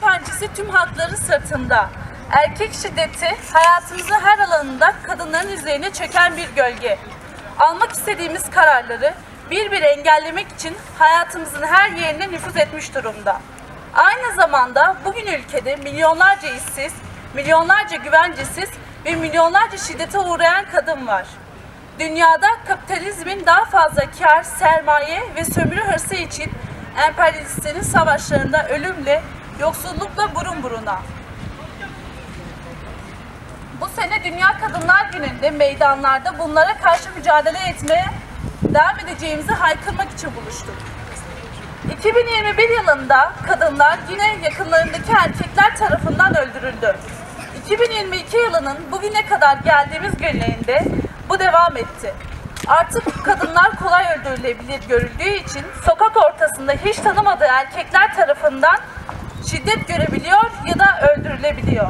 pençesi tüm hakların sırtında. Erkek şiddeti hayatımızın her alanında kadınların üzerine çöken bir gölge. Almak istediğimiz kararları bir bir engellemek için hayatımızın her yerine nüfuz etmiş durumda. Aynı zamanda bugün ülkede milyonlarca işsiz, milyonlarca güvencesiz ve milyonlarca şiddete uğrayan kadın var. Dünyada kapitalizmin daha fazla kar, sermaye ve sömürü hırsı için emperyalistlerin savaşlarında ölümle, yoksullukla burun buruna. Bu sene Dünya Kadınlar Günü'nde meydanlarda bunlara karşı mücadele etmeye devam edeceğimizi haykırmak için buluştuk. 2021 yılında kadınlar yine yakınlarındaki erkekler tarafından öldürüldü. 2022 yılının bugüne kadar geldiğimiz günlerinde bu devam etti. Artık kadınlar kolay öldürülebilir görüldüğü için sokak ortasında hiç tanımadığı erkekler tarafından şiddet görebiliyor ya da öldürülebiliyor.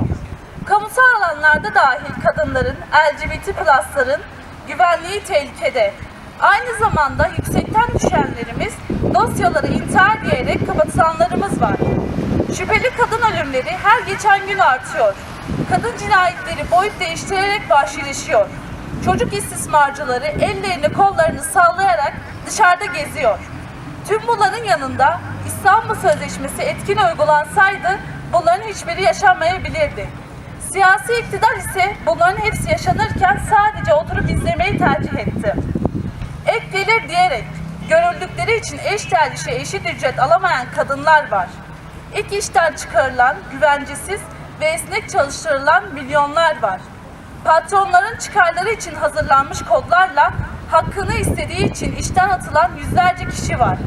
Kamusal alanlarda dahil kadınların, LGBT plusların güvenliği tehlikede. Aynı zamanda yüksekten düşenlerimiz dosyaları intihar diyerek kapatılanlarımız var. Şüpheli kadın ölümleri her geçen gün artıyor. Kadın cinayetleri boyut değiştirerek vahşileşiyor. Çocuk istismarcıları ellerini kollarını sallayarak dışarıda geziyor. Tüm bunların yanında İstanbul Sözleşmesi etkin uygulansaydı bunların hiçbiri yaşanmayabilirdi. Siyasi iktidar ise bunların hepsi yaşanırken sadece oturup izlemeyi tercih etti. Ek gelir diyerek görüldükleri için eş tercihe eşit ücret alamayan kadınlar var. İlk işten çıkarılan, güvencesiz ve esnek çalıştırılan milyonlar var. Patronların çıkarları için hazırlanmış kodlarla hakkını istediği için işten atılan yüzlerce kişi var.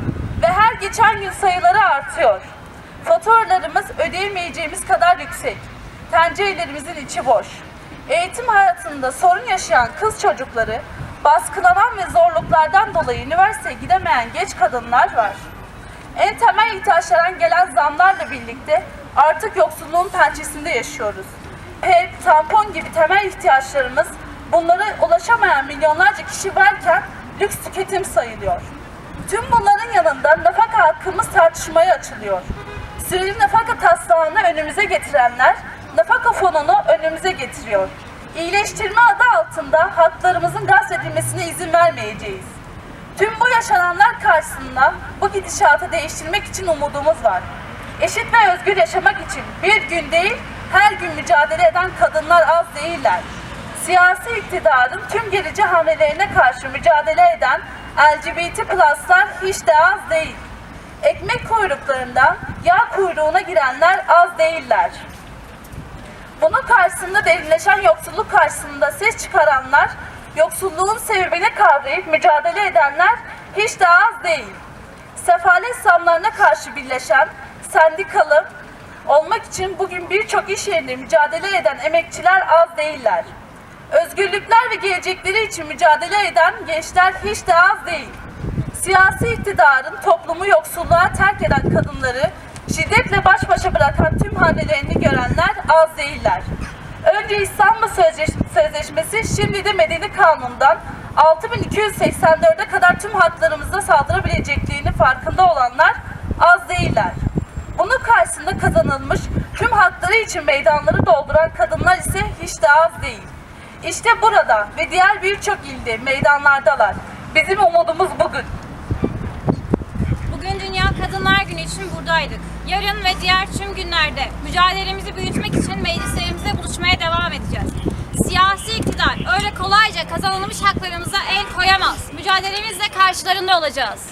Her geçen gün sayıları artıyor. Faturalarımız ödeyemeyeceğimiz kadar yüksek. Tencerelerimizin içi boş. Eğitim hayatında sorun yaşayan kız çocukları, baskılanan ve zorluklardan dolayı üniversiteye gidemeyen genç kadınlar var. En temel ihtiyaçlardan gelen zamlarla birlikte artık yoksulluğun pençesinde yaşıyoruz. Pet, tampon gibi temel ihtiyaçlarımız bunlara ulaşamayan milyonlarca kişi varken lüks tüketim sayılıyor. Tüm bunların yanında nafaka hakkımız tartışmaya açılıyor. Süreli nafaka taslağını önümüze getirenler nafaka fonunu önümüze getiriyor. İyileştirme adı altında haklarımızın gasp edilmesine izin vermeyeceğiz. Tüm bu yaşananlar karşısında bu gidişatı değiştirmek için umudumuz var. Eşit ve özgür yaşamak için bir gün değil, her gün mücadele eden kadınlar az değiller. Siyasi iktidarın tüm gerici hamlelerine karşı mücadele eden LGBT pluslar hiç de az değil. Ekmek kuyruklarından yağ kuyruğuna girenler az değiller. Bunun karşısında derinleşen yoksulluk karşısında ses çıkaranlar, yoksulluğun sebebini kavrayıp mücadele edenler hiç de az değil. Sefalet zamlarına karşı birleşen, sendikalı olmak için bugün birçok iş yerinde mücadele eden emekçiler az değiller. Özgürlükler ve gelecekleri için mücadele eden gençler hiç de az değil. Siyasi iktidarın toplumu yoksulluğa terk eden kadınları şiddetle baş başa bırakan tüm hamlelerini görenler az değiller. Önce İstanbul Sözleş- Sözleşmesi şimdi de Medeni Kanun'dan 6284'e kadar tüm haklarımıza saldırabilecekliğinin farkında olanlar az değiller. Bunun karşısında kazanılmış tüm hakları için meydanları dolduran kadınlar ise hiç de az değil. İşte burada ve diğer birçok ilde meydanlardalar. Bizim umudumuz bugün. Bugün Dünya Kadınlar Günü için buradaydık. Yarın ve diğer tüm günlerde mücadelemizi büyütmek için meclislerimizde buluşmaya devam edeceğiz. Siyasi iktidar öyle kolayca kazanılmış haklarımıza el koyamaz. Mücadelemizle karşılarında olacağız.